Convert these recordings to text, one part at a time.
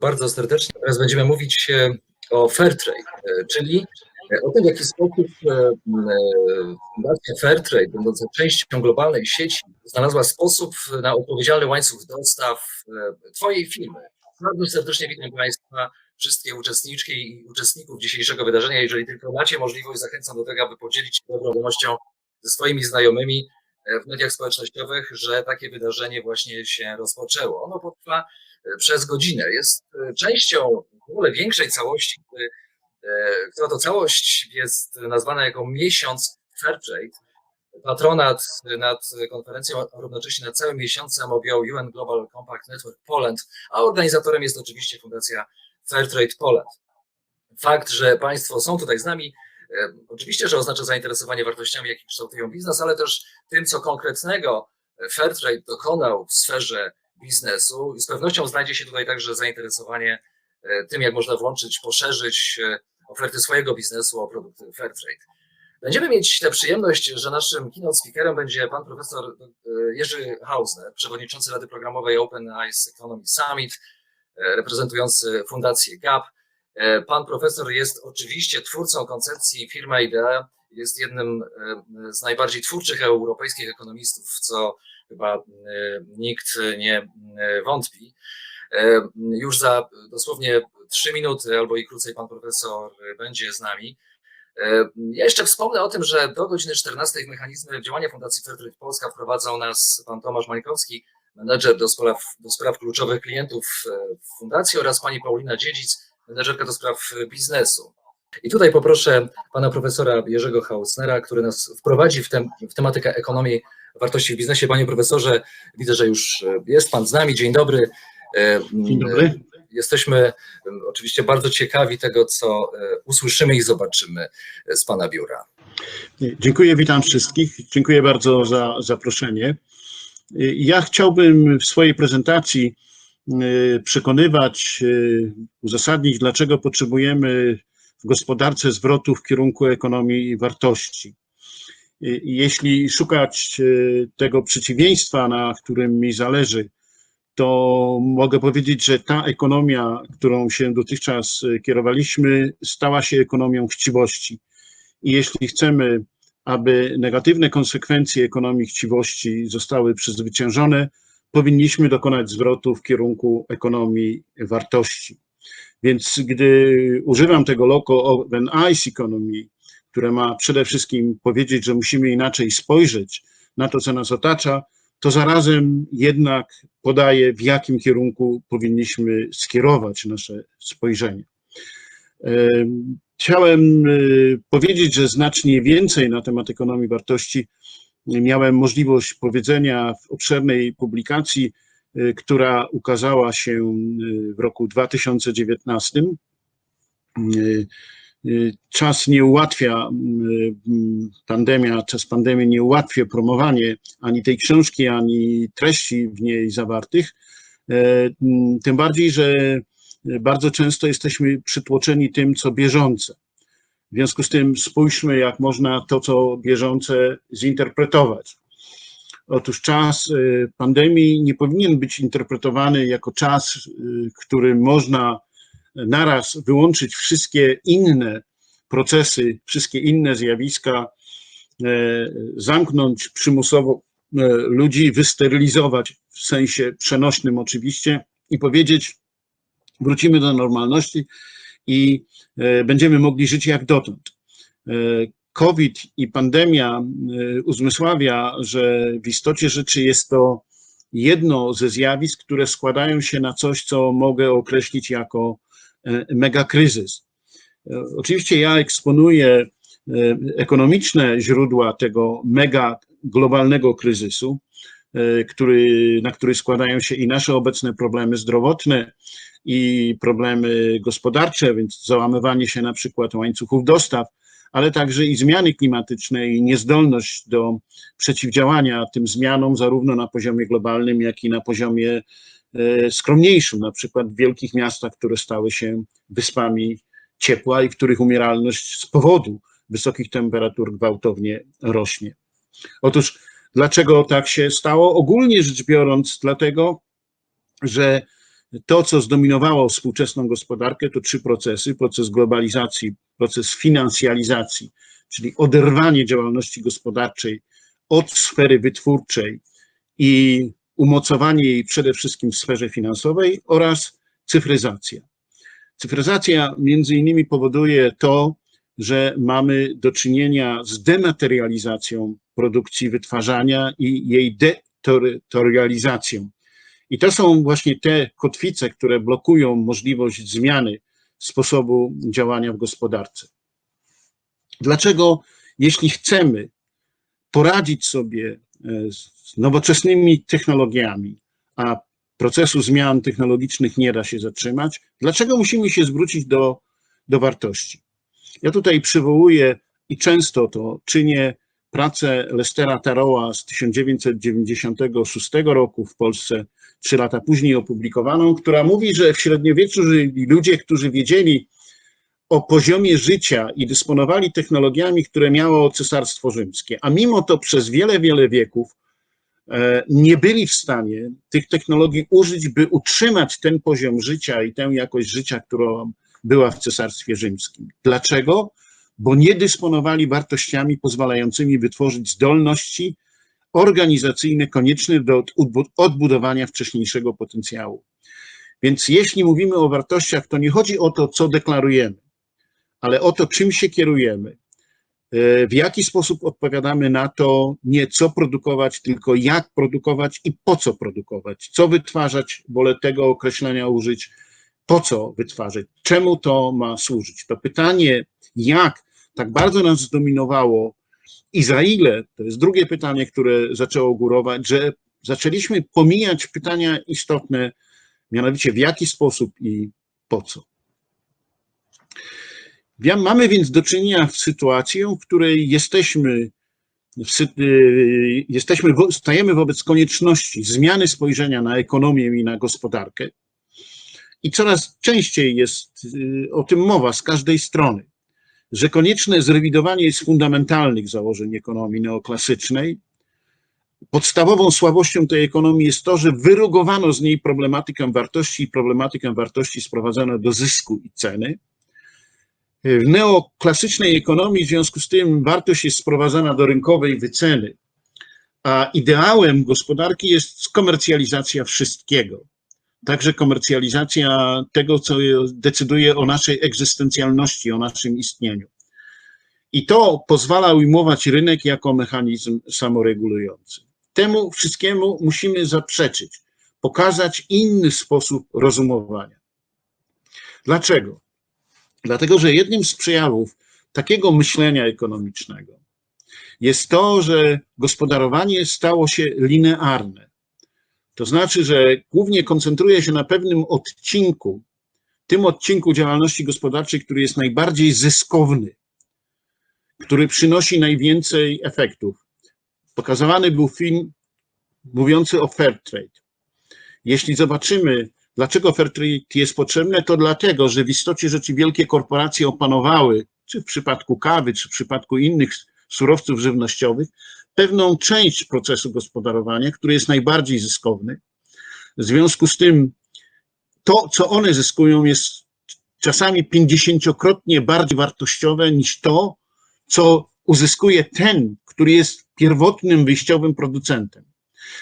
bardzo serdecznie. Teraz będziemy mówić e, o Fairtrade, e, czyli o tym, w jaki sposób e, e, Fundacja Fairtrade, będąca częścią globalnej sieci, znalazła sposób na odpowiedzialny łańcuch dostaw e, Twojej firmy. Bardzo serdecznie witam Państwa, wszystkie uczestniczki i uczestników dzisiejszego wydarzenia. Jeżeli tylko macie możliwość, zachęcam do tego, aby podzielić się dobrą wiadomością ze swoimi znajomymi e, w mediach społecznościowych, że takie wydarzenie właśnie się rozpoczęło. Ono potrwa e, przez godzinę. Jest e, częścią w ogóle większej całości, który, e, która to całość jest nazwana jako miesiąc Fairtrade. Patronat nad konferencją, a równocześnie nad całym miesiącem objął UN Global Compact Network Poland, a organizatorem jest oczywiście Fundacja Fairtrade Poland. Fakt, że Państwo są tutaj z nami, e, oczywiście, że oznacza zainteresowanie wartościami, jakie kształtują biznes, ale też tym, co konkretnego Fairtrade dokonał w sferze biznesu. I z pewnością znajdzie się tutaj także zainteresowanie e, tym, jak można włączyć, poszerzyć e, oferty swojego biznesu o produkty Fairtrade. Będziemy mieć tę przyjemność, że naszym keynote speakerem będzie pan profesor e, Jerzy Hausner, przewodniczący Rady Programowej Open Eyes Economy Summit, reprezentujący Fundację GAP. Pan profesor jest oczywiście twórcą koncepcji Firma Idea, jest jednym z najbardziej twórczych europejskich ekonomistów, co chyba e, nikt nie e, wątpi. E, Już za dosłownie trzy minuty albo i krócej pan profesor będzie z nami. Ja jeszcze wspomnę o tym, że do godziny 14 w mechanizmy działania Fundacji Fairtrade Polska wprowadzał nas pan Tomasz Mańkowski, menedżer do spraw, do spraw kluczowych klientów w Fundacji oraz pani Paulina Dziedzic, menedżerka do spraw biznesu. I tutaj poproszę pana profesora Jerzego Hausnera, który nas wprowadzi w, tem, w tematykę ekonomii wartości w biznesie. Panie profesorze, widzę, że już e, jest pan z nami. Dzień dobry. E, Dzień dobry. Jesteśmy oczywiście bardzo ciekawi tego, co e, usłyszymy i zobaczymy z pana biura. Dziękuję, witam wszystkich. Dziękuję bardzo za zaproszenie. Ja chciałbym w swojej prezentacji przekonywać, uzasadnić, dlaczego potrzebujemy w gospodarce zwrotu w kierunku ekonomii wartości. Y, Jeśli szukać y, tego przeciwieństwa, na którym mi zależy, to mogę powiedzieć, że ta ekonomia, którą się dotychczas y, kierowaliśmy, stała się ekonomią chciwości. I jeśli chcemy, aby negatywne konsekwencje ekonomii chciwości zostały przezwyciężone, powinniśmy dokonać zwrotu w kierunku ekonomii wartości. Więc gdy używam tego logo Open Eyes Economy, które ma przede wszystkim powiedzieć, że musimy inaczej spojrzeć na to, co nas otacza, to zarazem jednak podaje, w jakim kierunku powinniśmy skierować nasze spojrzenie. Em, Chciałem y, powiedzieć, że znacznie więcej na temat ekonomii wartości miałem możliwość powiedzenia w obszernej publikacji, y, która ukazała się w roku 2019. Y, Czas nie ułatwia, y, y, pandemia, czas pandemii nie ułatwia promowanie ani tej książki, ani treści w niej zawartych. Tym bardziej, że bardzo często jesteśmy przytłoczeni tym, co bieżące. W związku z tym spójrzmy, jak można to, co bieżące, zinterpretować. Otóż czas pandemii nie powinien być interpretowany jako czas, y, w którym można naraz wyłączyć wszystkie inne procesy, wszystkie inne zjawiska, e, zamknąć przymusowo e, ludzi, wysterylizować w sensie przenośnym oczywiście i powiedzieć, wrócimy do normalności i e, będziemy mogli żyć jak dotąd. COVID i pandemia uzmysławia, że w istocie rzeczy jest to jedno ze zjawisk, które składają się na coś, co mogę określić jako megakryzys. E, Oczywiście ja eksponuję e, ekonomiczne źródła tego mega globalnego kryzysu, e, który, na który składają się i nasze obecne problemy zdrowotne, i problemy gospodarcze, więc załamywanie się na przykład łańcuchów dostaw, ale także i zmiany klimatyczne i niezdolność do przeciwdziałania tym zmianom, zarówno na poziomie globalnym, jak i na poziomie e, skromniejszym, na przykład w wielkich miastach, które stały się wyspami ciepła i których umieralność z powodu wysokich temperatur gwałtownie rośnie. Otóż, dlaczego tak się stało? Ogólnie rzecz biorąc, dlatego, że to, co zdominowało współczesną gospodarkę, to trzy procesy: proces globalizacji, proces finansjalizacji, czyli oderwanie działalności gospodarczej od sfery wytwórczej i umocowanie jej przede wszystkim w sferze finansowej oraz cyfryzacja. Cyfryzacja między innymi powoduje to, że mamy do czynienia z dematerializacją produkcji wytwarzania i jej deterytorializacją. I to są właśnie te kotwice, które blokują możliwość zmiany sposobu działania w gospodarce. Dlaczego, jeśli chcemy poradzić sobie z nowoczesnymi technologiami, a procesu zmian technologicznych nie da się zatrzymać, dlaczego musimy się zwrócić do, do wartości? Ja tutaj przywołuję i często to czynię pracę Lestera Taroła z 1996 roku w Polsce, trzy lata później opublikowaną, która mówi, że w średniowieczu żyli ludzie, którzy wiedzieli o poziomie życia i dysponowali technologiami, które miało Cesarstwo Rzymskie, a mimo to przez wiele, wiele wieków e, nie byli w stanie tych technologii użyć, by utrzymać ten poziom życia i tę jakość życia, którą była w Cesarstwie Rzymskim. Dlaczego? Bo nie dysponowali wartościami pozwalającymi wytworzyć zdolności organizacyjne konieczne do odbudowania wcześniejszego potencjału. Więc jeśli mówimy o wartościach, to nie chodzi o to, co deklarujemy, ale o to, czym się kierujemy, w jaki sposób odpowiadamy na to, nie co produkować, tylko jak produkować i po co produkować, co wytwarzać, wolę tego określenia użyć, po co wytwarzać, czemu to ma służyć. To pytanie, jak tak bardzo nas zdominowało i za ile, to jest drugie pytanie, które zaczęło górować, że zaczęliśmy pomijać pytania istotne, mianowicie w jaki sposób i po co. Mamy więc do czynienia z sytuacją, w której jesteśmy, y, jesteśmy, stajemy wobec konieczności zmiany spojrzenia na ekonomię i na gospodarkę. I coraz częściej jest y, o tym mowa z każdej strony, że konieczne zrewidowanie jest fundamentalnych założeń ekonomii neoklasycznej. Podstawową słabością tej ekonomii jest to, że wyrugowano z niej problematykę wartości i problematykę wartości sprowadzono do zysku i ceny. W neoklasycznej ekonomii w związku z tym wartość jest sprowadzana do rynkowej wyceny, a ideałem gospodarki jest komercjalizacja wszystkiego także komercjalizacja tego, co decyduje o naszej egzystencjalności, o naszym istnieniu. I to pozwala ujmować rynek jako mechanizm samoregulujący. Temu wszystkiemu musimy zaprzeczyć, pokazać inny sposób rozumowania. Dlaczego? Dlatego, że jednym z przejawów takiego myślenia ekonomicznego jest to, że gospodarowanie stało się linearne. To znaczy, że głównie koncentruje się na pewnym odcinku, tym odcinku działalności gospodarczej, który jest najbardziej zyskowny, który przynosi najwięcej efektów. Pokazywany był film mówiący o fair trade. Jeśli zobaczymy, dlaczego fair trade jest potrzebne, to dlatego, że w istocie rzeczy wielkie korporacje opanowały, czy w przypadku kawy, czy w przypadku innych surowców żywnościowych, pewną część procesu gospodarowania, który jest najbardziej zyskowny. W związku z tym to, co one zyskują, jest czasami pięćdziesięciokrotnie bardziej wartościowe niż to, co uzyskuje ten, który jest pierwotnym wyjściowym producentem.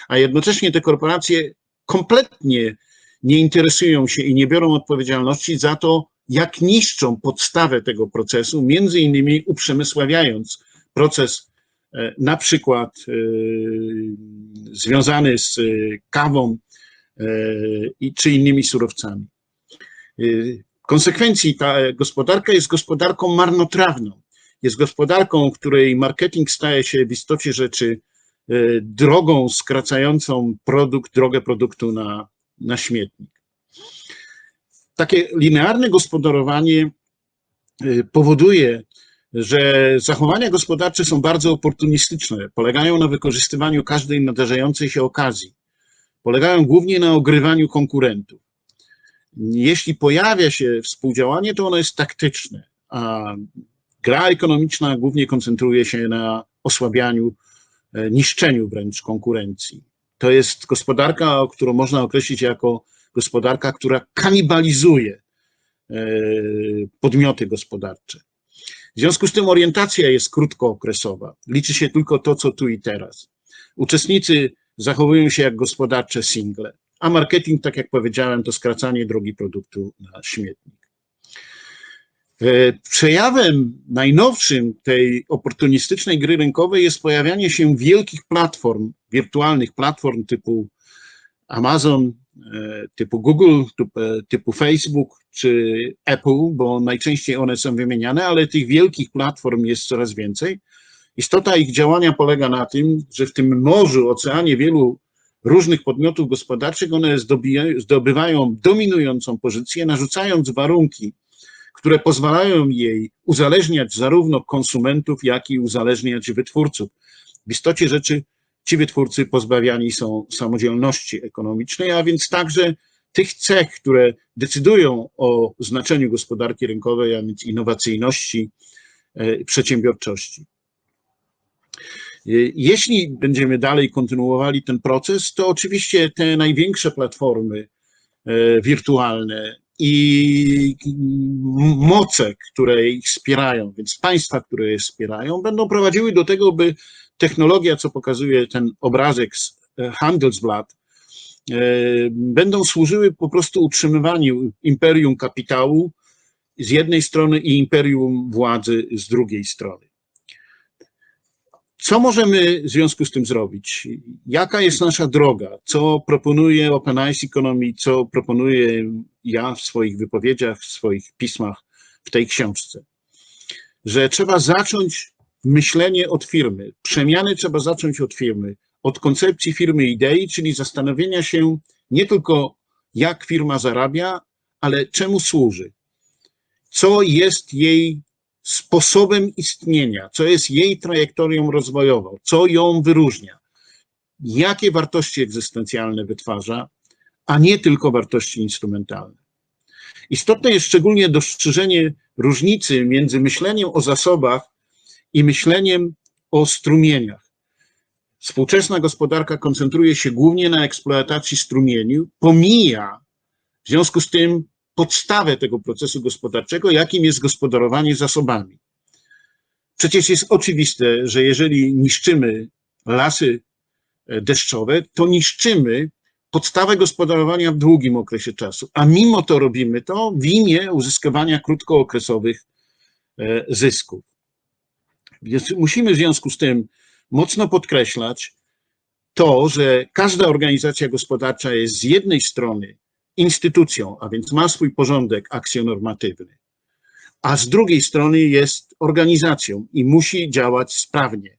A jednocześnie te korporacje kompletnie nie interesują się i nie biorą odpowiedzialności za to, jak niszczą podstawę tego procesu, między innymi uprzemysławiając proces E, na przykład e, związany z e, kawą czy innymi surowcami. W konsekwencji ta gospodarka jest gospodarką marnotrawną. Jest gospodarką, której marketing staje się w istocie rzeczy drogą skracającą produkt, drogę produktu na, na śmietnik. Takie linearne gospodarowanie powoduje, że zachowania gospodarcze są bardzo oportunistyczne, polegają na wykorzystywaniu każdej nadarzającej się okazji, polegają głównie na ogrywaniu konkurentów. Jeśli pojawia się współdziałanie, to ono jest taktyczne, a gra ekonomiczna głównie koncentruje się na osłabianiu, e, niszczeniu wręcz konkurencji. To jest gospodarka, którą można określić jako gospodarka, która kanibalizuje e, podmioty gospodarcze. W związku z tym orientacja jest krótkookresowa. Liczy się tylko to, co tu i teraz. Uczestnicy zachowują się jak gospodarcze single, a marketing, tak jak powiedziałem, to skracanie drogi produktu na śmietnik. E, Przejawem najnowszym tej oportunistycznej gry rynkowej jest pojawianie się wielkich platform, wirtualnych platform typu Amazon, e, typu Google, typu, typu Facebook czy Apple, bo najczęściej one są wymieniane, ale tych wielkich platform jest coraz więcej. Istota ich działania polega na tym, że w tym morzu, oceanie wielu różnych podmiotów gospodarczych one zdobywają dominującą pozycję, narzucając warunki, które pozwalają jej uzależniać zarówno konsumentów, jak i uzależniać wytwórców. W istocie rzeczy ci wytwórcy pozbawiani są samodzielności ekonomicznej, a więc także tych cech, które decydują o znaczeniu gospodarki rynkowej, a więc innowacyjności, e, przedsiębiorczości. E, Jeśli będziemy dalej kontynuowali ten proces, to oczywiście te największe platformy e, wirtualne i moce, które ich wspierają, więc państwa, które je wspierają, będą prowadziły do tego, by technologia, co pokazuje ten obrazek z e, Handelsblatt, e, będą służyły po prostu utrzymywaniu imperium kapitału z jednej strony i imperium władzy z drugiej strony. Co możemy w związku z tym zrobić? Jaka jest nasza droga? Co proponuje Open Eyes Economy? Co proponuję ja w swoich wypowiedziach, w swoich pismach w tej książce? Że trzeba zacząć myślenie od firmy. Przemiany trzeba zacząć od firmy, od koncepcji firmy idei, czyli zastanowienia się nie tylko jak firma zarabia, ale czemu służy. Co jest jej sposobem istnienia, co jest jej trajektorią rozwojową, co ją wyróżnia, jakie wartości egzystencjalne wytwarza, a nie tylko wartości instrumentalne. Istotne jest szczególnie dostrzeżenie różnicy między myśleniem o zasobach i myśleniem o strumieniach. Współczesna gospodarka koncentruje się głównie na eksploatacji strumieni, pomija w związku z tym podstawę tego procesu gospodarczego, jakim jest gospodarowanie zasobami. Przecież jest oczywiste, że jeżeli niszczymy lasy e, deszczowe, to niszczymy podstawę gospodarowania w długim okresie czasu, a mimo to robimy to w imię uzyskiwania krótkookresowych e, zysków. Więc musimy w związku z tym mocno podkreślać to, że każda organizacja gospodarcza jest z jednej strony instytucją, a więc ma swój porządek akcjonormatywny, a z drugiej strony jest organizacją i musi działać sprawnie.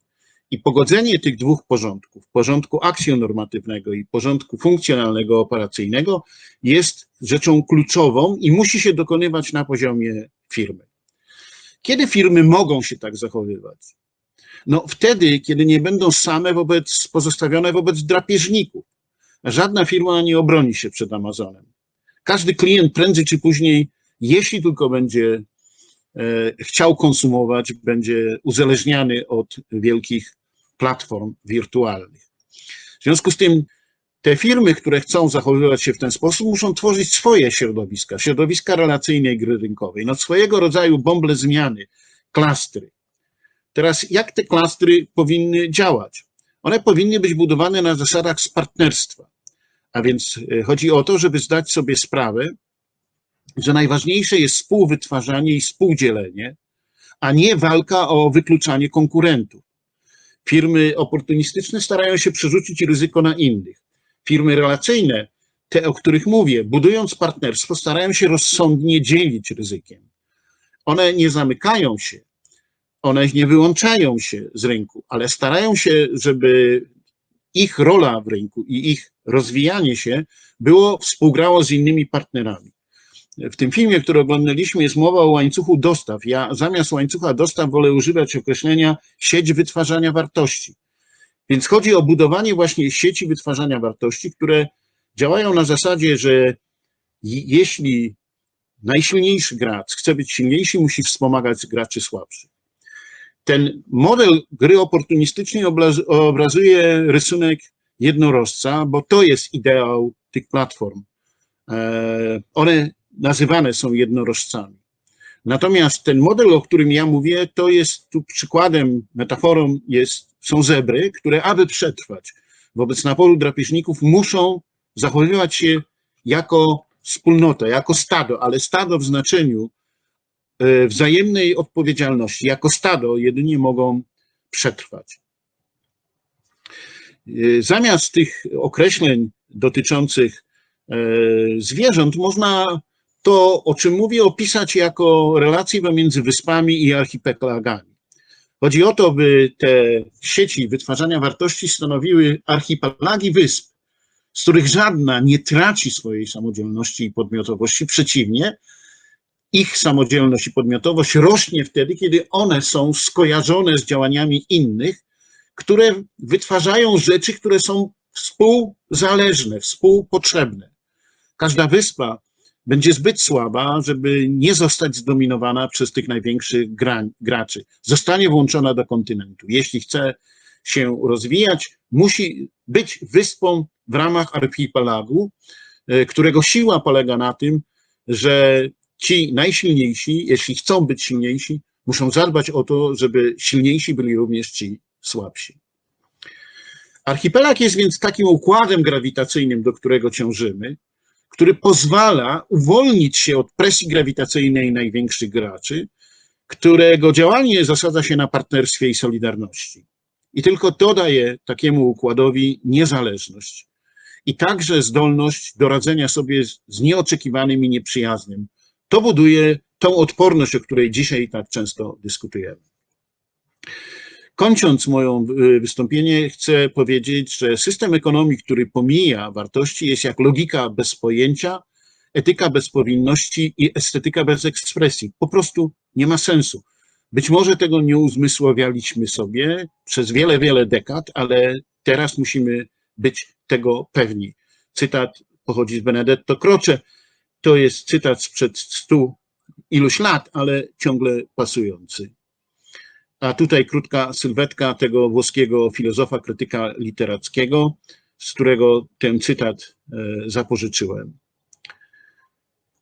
I pogodzenie tych dwóch porządków, porządku akcjonormatywnego i porządku funkcjonalnego, operacyjnego, jest rzeczą kluczową i musi się dokonywać na poziomie firmy. Kiedy firmy mogą się tak zachowywać? No wtedy, kiedy nie będą same wobec, pozostawione wobec drapieżników. Żadna firma nie obroni się przed Amazonem. Każdy klient prędzej czy później, jeśli tylko będzie e, chciał konsumować, będzie uzależniany od wielkich platform wirtualnych. W związku z tym te firmy, które chcą zachowywać się w ten sposób, muszą tworzyć swoje środowiska, środowiska relacyjnej gry rynkowej, no swojego rodzaju bąble zmiany, klastry. Teraz jak te klastry powinny działać? One powinny być budowane na zasadach z partnerstwa. A więc e, chodzi o to, żeby zdać sobie sprawę, że najważniejsze jest współwytwarzanie i współdzielenie, a nie walka o wykluczanie konkurentów. Firmy oportunistyczne starają się przerzucić ryzyko na innych. Firmy relacyjne, te, o których mówię, budując partnerstwo, starają się rozsądnie dzielić ryzykiem. One nie zamykają się, one nie wyłączają się z rynku, ale starają się, żeby ich rola w rynku i ich rozwijanie się było współgrało z innymi partnerami. W tym filmie, który oglądaliśmy, jest mowa o łańcuchu dostaw. Ja zamiast łańcucha dostaw wolę używać określenia sieć wytwarzania wartości. Więc chodzi o budowanie właśnie sieci wytwarzania wartości, które działają na zasadzie, że jeśli najsilniejszy gracz chce być silniejszy, musi wspomagać graczy słabszych. Ten model gry oportunistycznej obrazuje rysunek jednorożca, bo to jest ideał tych platform E, One nazywane są jednorożcami. Natomiast ten model, o którym ja mówię, to jest tu przykładem, metaforą jest, są zebry, które aby przetrwać wobec naporu drapieżników muszą zachowywać się jako wspólnota, jako stado, ale stado w znaczeniu wzajemnej odpowiedzialności. Jako stado jedynie mogą przetrwać. E, Zamiast tych określeń dotyczących e, zwierząt, można to, o czym mówię, opisać jako relacje pomiędzy wyspami i archipelagami. Chodzi o to, by te sieci wytwarzania wartości stanowiły archipelagi wysp, z których żadna nie traci swojej samodzielności i podmiotowości. Przeciwnie, ich samodzielność i podmiotowość rośnie wtedy, kiedy one są skojarzone z działaniami innych, które wytwarzają rzeczy, które są współzależne, współpotrzebne. Każda wyspa będzie zbyt słaba, żeby nie zostać zdominowana przez tych największych gra, graczy. Zostanie włączona do kontynentu. Jeśli chce się rozwijać, musi być wyspą w ramach archipelagu, e, którego siła polega na tym, że ci najsilniejsi, jeśli chcą być silniejsi, muszą zadbać o to, żeby silniejsi byli również ci słabsi. Archipelag jest więc takim układem grawitacyjnym, do którego ciążymy, który pozwala uwolnić się od presji grawitacyjnej największych graczy, którego działanie zasadza się na partnerstwie i solidarności. I tylko to daje takiemu układowi niezależność i także zdolność do radzenia sobie z, nieoczekiwanym i nieprzyjaznym. To buduje tą odporność, o której dzisiaj tak często dyskutujemy. Kończąc moje wystąpienie, chcę powiedzieć, że system ekonomii, który pomija wartości, jest jak logika bez pojęcia, etyka bez powinności i estetyka bez ekspresji. Po prostu nie ma sensu. Być może tego nie uzmysławialiśmy sobie przez wiele, wiele dekad, ale teraz musimy być tego pewni. Cytat pochodzi z Benedetto Croce. To jest cytat sprzed stu iluś lat, ale ciągle pasujący. A tutaj krótka sylwetka tego włoskiego filozofa, krytyka literackiego, z którego ten cytat e, zapożyczyłem.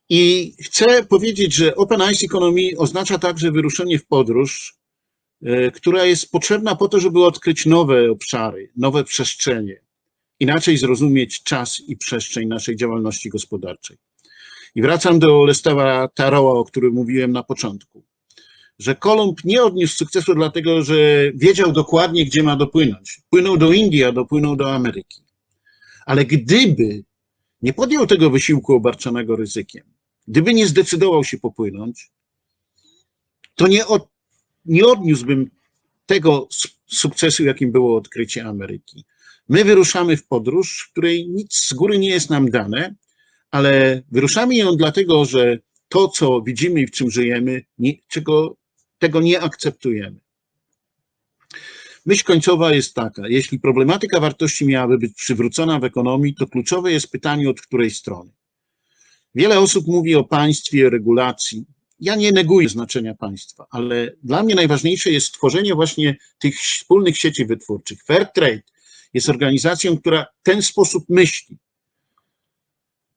I chcę powiedzieć, że Open Eyes Economy oznacza także wyruszenie w podróż, e, która jest potrzebna po to, żeby odkryć nowe obszary, nowe przestrzenie, inaczej zrozumieć czas i przestrzeń naszej działalności gospodarczej. I wracam do Lestewa Taroła, o którym mówiłem na początku że Kolumb nie odniósł sukcesu dlatego, że wiedział dokładnie, gdzie ma dopłynąć. Płynął do Indii, a dopłynął do Ameryki. Ale gdyby nie podjął tego wysiłku obarczonego ryzykiem, gdyby nie zdecydował się popłynąć, to nie, od, nie odniósłbym tego sukcesu, jakim było odkrycie Ameryki. My wyruszamy w podróż, w której nic z góry nie jest nam dane, ale wyruszamy ją dlatego, że to, co widzimy i w czym żyjemy, nie, czego tego nie akceptujemy. Myśl końcowa jest taka: jeśli problematyka wartości miałaby być przywrócona w ekonomii, to kluczowe jest pytanie, od której strony. Wiele osób mówi o państwie, regulacji. Ja nie neguję znaczenia państwa, ale dla mnie najważniejsze jest stworzenie właśnie tych wspólnych sieci wytwórczych. Fair Trade jest organizacją, która w ten sposób myśli,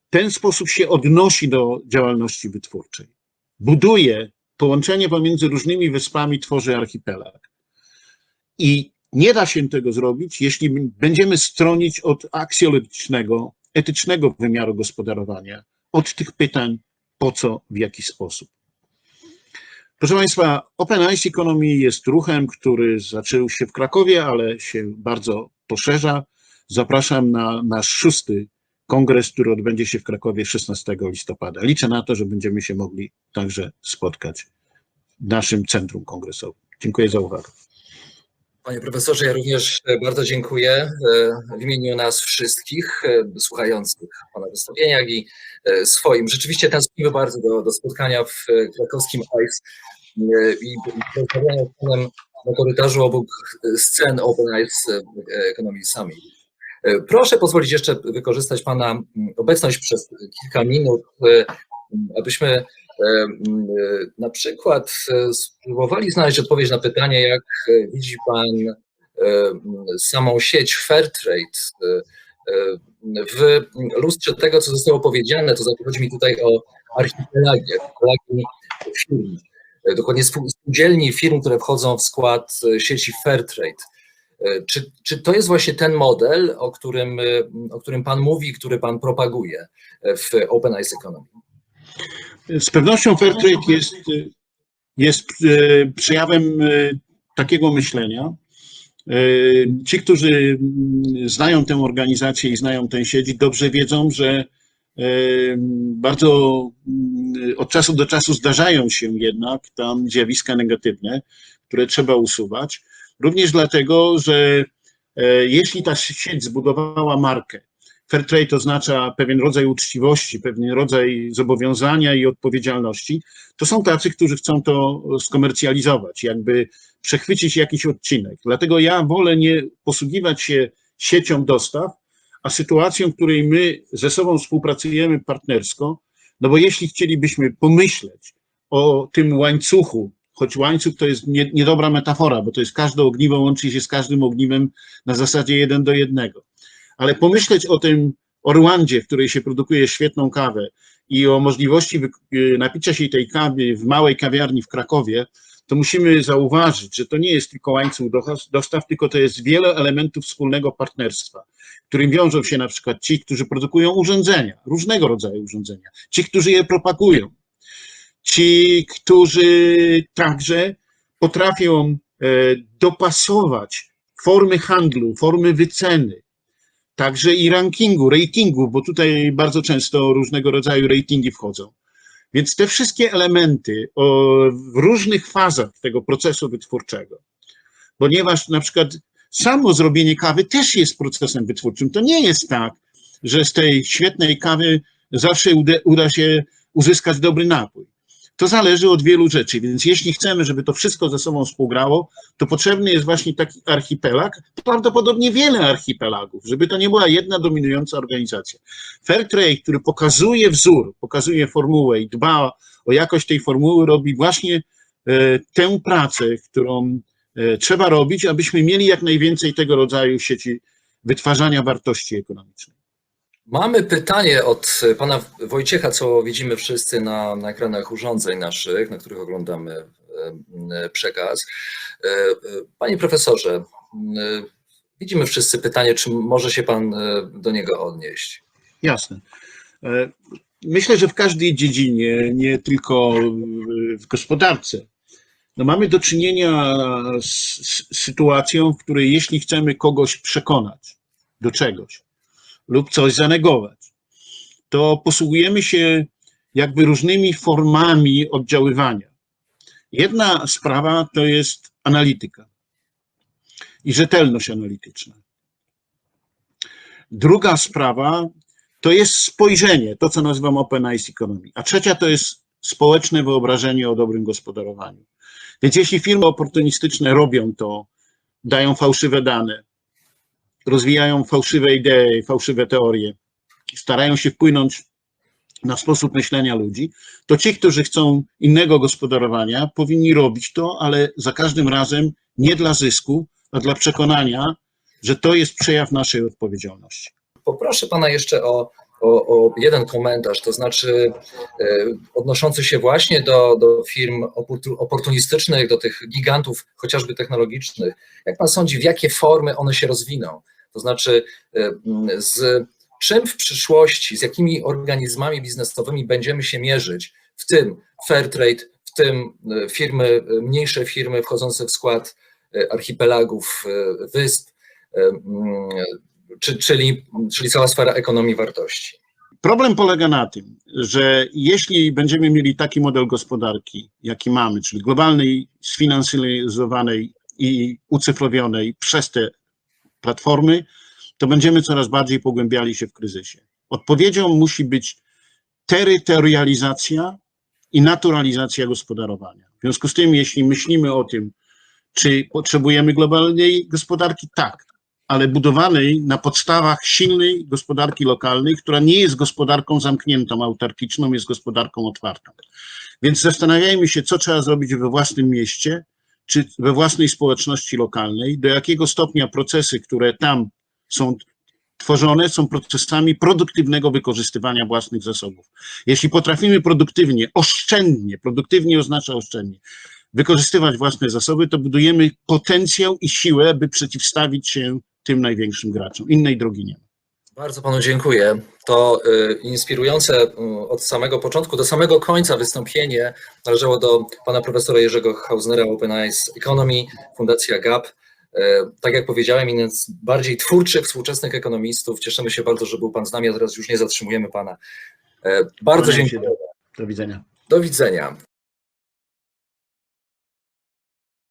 ten sposób się odnosi do działalności wytwórczej. Buduje połączenie pomiędzy różnymi wyspami tworzy archipelag. I nie da się tego zrobić, jeśli będziemy stronić od aksjologicznego, etycznego wymiaru gospodarowania, od tych pytań, po co, w jaki sposób. Proszę Państwa, Open Eyes Economy jest ruchem, który zaczął się w Krakowie, ale się bardzo poszerza. Zapraszam na nasz szósty kongres, który odbędzie się w Krakowie 16 listopada. Liczę na to, że będziemy się mogli także spotkać w naszym centrum kongresowym. Dziękuję za uwagę. Panie profesorze, ja również bardzo dziękuję e, w imieniu nas wszystkich e, słuchających Pana wystąpienia, i e, swoim. Rzeczywiście tęsknimy bardzo do, do spotkania w krakowskim ICE i rozmawiania z Panem na korytarzu obok scen Open ICE Economy Summit. Proszę pozwolić jeszcze wykorzystać Pana obecność przez kilka minut, abyśmy na przykład spróbowali znaleźć odpowiedź na pytanie, jak widzi Pan samą sieć Fairtrade w lustrze tego, co zostało powiedziane, to znaczy chodzi mi tutaj o archipelagie, archipelagi firm, dokładnie spółdzielni firm, które wchodzą w skład sieci Fairtrade. Czy, czy to jest właśnie ten model, o którym, o którym Pan mówi, który Pan propaguje w Open Eyes Economy? Z pewnością Fairtrade jest, jest e, przejawem e, takiego myślenia. E, Ci, którzy mm, znają tę organizację i znają tę sieć, dobrze wiedzą, że bardzo mm, od czasu do czasu zdarzają się jednak tam zjawiska negatywne, które trzeba usuwać. Również dlatego, że jeśli ta sieć zbudowała markę, Fairtrade oznacza pewien rodzaj uczciwości, pewien rodzaj zobowiązania i odpowiedzialności. To są tacy, którzy chcą to skomercjalizować, jakby przechwycić jakiś odcinek. Dlatego ja wolę nie posługiwać się siecią dostaw, a sytuacją, w której my ze sobą współpracujemy partnersko, no bo jeśli chcielibyśmy pomyśleć o tym łańcuchu, choć łańcuch to jest nie, niedobra metafora, bo to jest każde ogniwo łączy się z każdym ogniwem na zasadzie jeden do jednego. Ale pomyśleć o tym, o Rwandzie, w której się produkuje świetną kawę i o możliwości y, napicia się tej kawy w małej kawiarni w Krakowie, to musimy zauważyć, że to nie jest tylko łańcuch dostaw, tylko to jest wiele elementów wspólnego partnerstwa, którym wiążą się na przykład ci, którzy produkują urządzenia, różnego rodzaju urządzenia, ci, którzy je propagują, ci, którzy także potrafią e, dopasować formy handlu, formy wyceny, także i rankingu, ratingu, bo tutaj bardzo często różnego rodzaju ratingi wchodzą. Więc te wszystkie elementy w różnych fazach tego procesu wytwórczego, ponieważ na przykład samo zrobienie kawy też jest procesem wytwórczym. To nie jest tak, że z tej świetnej kawy zawsze uda, uda się uzyskać dobry napój. To zależy od wielu rzeczy, więc jeśli chcemy, żeby to wszystko ze sobą współgrało, to potrzebny jest właśnie taki archipelag, prawdopodobnie wiele archipelagów, żeby to nie była jedna dominująca organizacja. Fairtrade, który pokazuje wzór, pokazuje formułę i dba o jakość tej formuły, robi właśnie e, tę pracę, którą e, trzeba robić, abyśmy mieli jak najwięcej tego rodzaju sieci wytwarzania wartości ekonomicznej. Mamy pytanie od pana Wojciecha, co widzimy wszyscy na, na ekranach urządzeń naszych, na których oglądamy e, przekaz. E, e, panie profesorze, widzimy wszyscy pytanie, czy może się pan do niego odnieść? Jasne. Myślę, że w każdej dziedzinie, nie tylko w gospodarce, no mamy do czynienia z sytuacją, w której jeśli chcemy kogoś przekonać do czegoś, lub coś zanegować, to posługujemy się jakby różnymi formami oddziaływania. Jedna sprawa to jest analityka i rzetelność analityczna. Druga sprawa to jest spojrzenie, to co nazywam Open Eyes Economy. A trzecia to jest społeczne wyobrażenie o dobrym gospodarowaniu. Więc jeśli firmy oportunistyczne robią to, dają fałszywe dane, rozwijają fałszywe idee, fałszywe teorie, starają się wpłynąć na sposób myślenia ludzi, to ci, którzy chcą innego gospodarowania, powinni robić to, ale za każdym razem nie dla zysku, a dla przekonania, że to jest przejaw naszej odpowiedzialności. Poproszę pana jeszcze o, o, o jeden komentarz, to znaczy e, odnoszący się właśnie do, do firm oportunistycznych, do tych gigantów, chociażby technologicznych. Jak pan sądzi, w jakie formy one się rozwiną? To znaczy, e, z czym w przyszłości, z jakimi organizmami biznesowymi będziemy się mierzyć, w tym Fairtrade, w tym e, firmy, e, mniejsze firmy wchodzące w skład archipelagów, wysp, czyli, czyli cała sfera ekonomii wartości. Problem polega na tym, że jeśli będziemy mieli taki model gospodarki, jaki mamy, czyli globalnej, sfinansylizowanej i ucyfrowionej przez te platformy, to będziemy coraz bardziej pogłębiali się w kryzysie. Odpowiedzią musi być terytorializacja i naturalizacja gospodarowania. W związku z tym, jeśli myślimy o tym, czy potrzebujemy globalnej gospodarki, tak, ale budowanej na podstawach silnej gospodarki lokalnej, która nie jest gospodarką zamkniętą, autarkiczną, jest gospodarką otwartą. Więc zastanawiajmy się, co trzeba zrobić we własnym mieście, czy we własnej społeczności lokalnej, do jakiego stopnia procesy, które tam są tworzone są procesami produktywnego wykorzystywania własnych zasobów. Jeśli potrafimy produktywnie, oszczędnie, produktywnie oznacza oszczędnie, wykorzystywać własne zasoby, to budujemy potencjał i siłę, by przeciwstawić się tym największym graczom. Innej drogi nie ma. Bardzo panu dziękuję. To y, inspirujące y, od samego początku do samego końca wystąpienie należało do pana profesora Jerzego Hausnera Open Eyes Economy, Fundacja GAP. Y, Tak jak powiedziałem, jeden z bardziej twórczych współczesnych ekonomistów. Cieszymy się bardzo, że był pan z nami, a teraz już nie zatrzymujemy pana. Bardzo dziękuję. Do widzenia. Do widzenia.